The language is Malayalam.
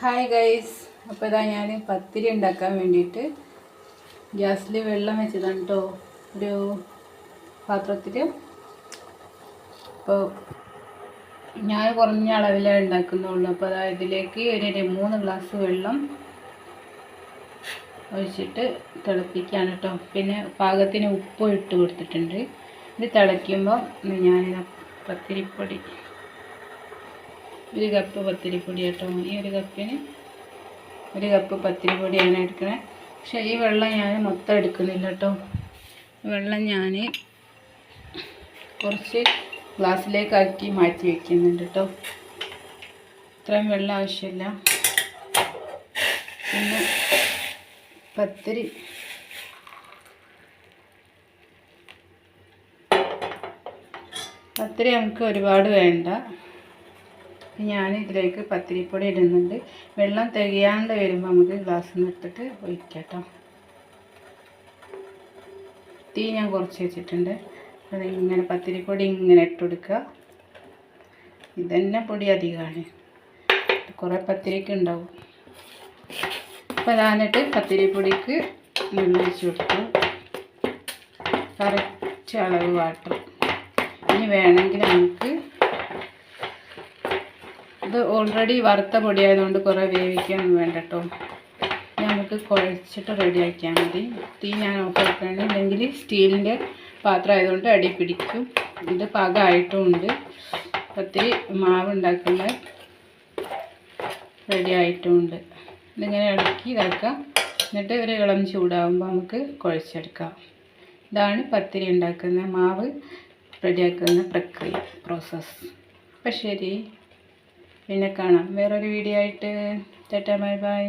ഹായ് ഗൈസ് അപ്പോൾ ഇതാ ഞാൻ പത്തിരി ഉണ്ടാക്കാൻ വേണ്ടിയിട്ട് ഗ്യാസിൽ വെള്ളം വെച്ചതാണ് കേട്ടോ ഒരു പാത്രത്തിൽ അപ്പോൾ ഞാൻ കുറഞ്ഞ അളവിലേ ഉണ്ടാക്കുന്നുള്ളൂ. അപ്പോൾ അതാ ഇതിലേക്ക് ഒരു മൂന്ന് ഗ്ലാസ് വെള്ളം ഒഴിച്ചിട്ട് തിളപ്പിക്കുകയാണ് കേട്ടോ പിന്നെ പാകത്തിന് ഉപ്പ് ഇട്ട് കൊടുത്തിട്ടുണ്ട്. ഇത് തിളയ്ക്കുമ്പോൾ ഞാനിത് പത്തിരിപ്പൊടി ഒരു കപ്പ് പത്തിരിപ്പൊടി കേട്ടോ. ഈ ഒരു കപ്പിന് ഒരു കപ്പ് പത്തിരിപ്പൊടിയാണ് എടുക്കണേ. പക്ഷേ ഈ വെള്ളം ഞാൻ മൊത്തം എടുക്കുന്നില്ല കേട്ടോ. വെള്ളം ഞാൻ കുറച്ച് ഗ്ലാസ്സിലേക്കാക്കി മാറ്റി വയ്ക്കുന്നുണ്ട് കേട്ടോ. ഇത്രയും വെള്ളം ആവശ്യമില്ല. പിന്നെ പത്തിരി. പത്തിരി നമുക്ക് ഒരുപാട് വേണ്ട. ഞാൻ ഇതിലേക്ക് പത്തിരിപ്പൊടി ഇടുന്നുണ്ട്. വെള്ളം തികയാണ്ട് വരുമ്പോൾ നമുക്ക് ഗ്ലാസ് നിർത്തിട്ട് എടുത്തിട്ട് ഒഴിക്കാം തീ ഞാൻ കുറച്ച് വെച്ചിട്ടുണ്ട്. അത് ഇങ്ങനെ പത്തിരിപ്പൊടി ഇങ്ങനെ ഇട്ട് കൊടുക്കുക. ഇതന്നെ പൊടി അധികമാണ്. കുറേ പത്തിരിക്ക് ഉണ്ടാവും. അപ്പോൾ അതാന്നിട്ട് പത്തിരിപ്പൊടിക്ക് വെള്ളം ഒഴിച്ച് കൊടുത്തു. കറക്റ്റ് അളവ് വാട്ടും ഇനി വേണമെങ്കിൽ നമുക്ക് ഇത് ഓൾറെഡി വറുത്ത പൊടിയായതുകൊണ്ട് കുറേ വേവിക്കാൻ വേണ്ട കേട്ടോ നമുക്ക് കുഴച്ചിട്ട് റെഡിയാക്കിയാൽ മതി. തീ ഞാൻ ഓഫ് ആക്കുകയാണ് ഇല്ലെങ്കിൽ സ്റ്റീലിന്റെ പാത്രം ആയതുകൊണ്ട് അടി പിടിക്കും. ഇത് പാകമായിട്ടും ഒത്തിരി മാവ് ഉണ്ടാക്കുന്ന റെഡി ആയിട്ടുമുണ്ട് ഇതിങ്ങനെ ഇളക്കി ഇതാക്കാം. എന്നിട്ട് ഒരു ഇളം ചൂടാകുമ്പോൾ നമുക്ക് കുഴച്ചെടുക്കാം. ഇതാണ് പത്തിരി ഉണ്ടാക്കുന്ന മാവ് റെഡിയാക്കുന്ന പ്രക്രിയ പ്രോസസ്സ് അപ്പം ശരി. പിന്നെ കാണാം. വേറൊരു വീഡിയോ ആയിട്ട്. Tata bye bye.